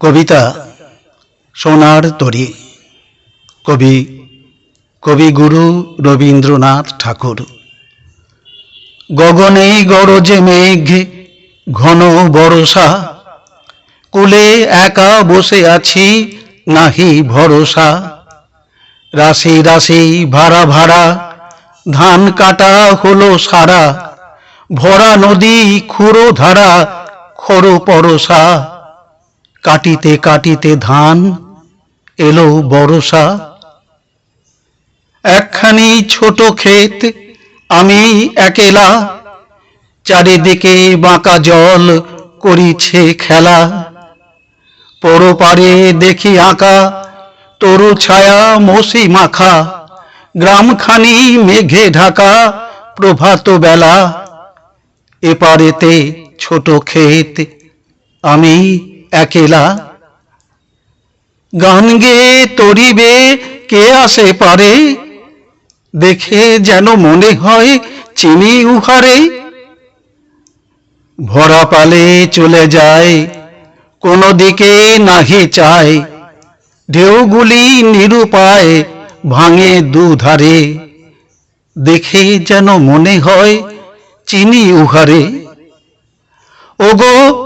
কবিতা সোনার তরী। কবি কবিগুরু রবীন্দ্রনাথ ঠাকুর। গগনে গরজে মেঘ ঘন বরষা, কুলে একা বসে আছি নাহি ভরসা। রাশি রাশি ভাড়া ভাড়া, ধান কাটা হলো সারা, ভরা নদী খুঁড়ো ধারা, খরো পরশা কাটিতে কাটিতে ধান এলো বরসা একখানি ছোট ক্ষেত আমি একেলা, চারিদিকে বাঁকা জল করিছে খেলা। পরপারে দেখি আঁকা, তরু ছায়া মসি মাখা। গ্রামখানি মেঘে ঢাকা, প্রভাত বেলা। এপারেতে ছোট ক্ষেত আমি একেলা। গান গেয়ে তরিবে, কে আসে পারে? দেখে যেন মনে হয় চিনি উহারে। ভরা পালে চলে যায়, কোনো দিকে নাহি চায়। ঢেউগুলি নিরুপায় ভাঙে দুধারে। দেখে যেন মনে হয় চিনি উহারে। ওগো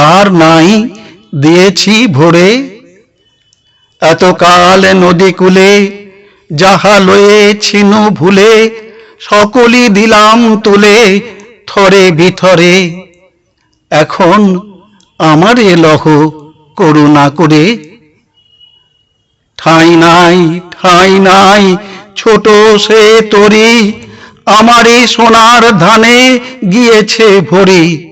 আর নাই দিয়েছি ভরে। এতকাল নদী কূলে যাহা লয়েছিন ভুলে সকলি দিলাম তুলে থরে বিথরে। এখন আমারে লহ করুণা করে। ঠাঁই নাই ঠাঁই নাই, ছোট সে তরি, আমারে সোনার ধানে গিয়েছে ভরি।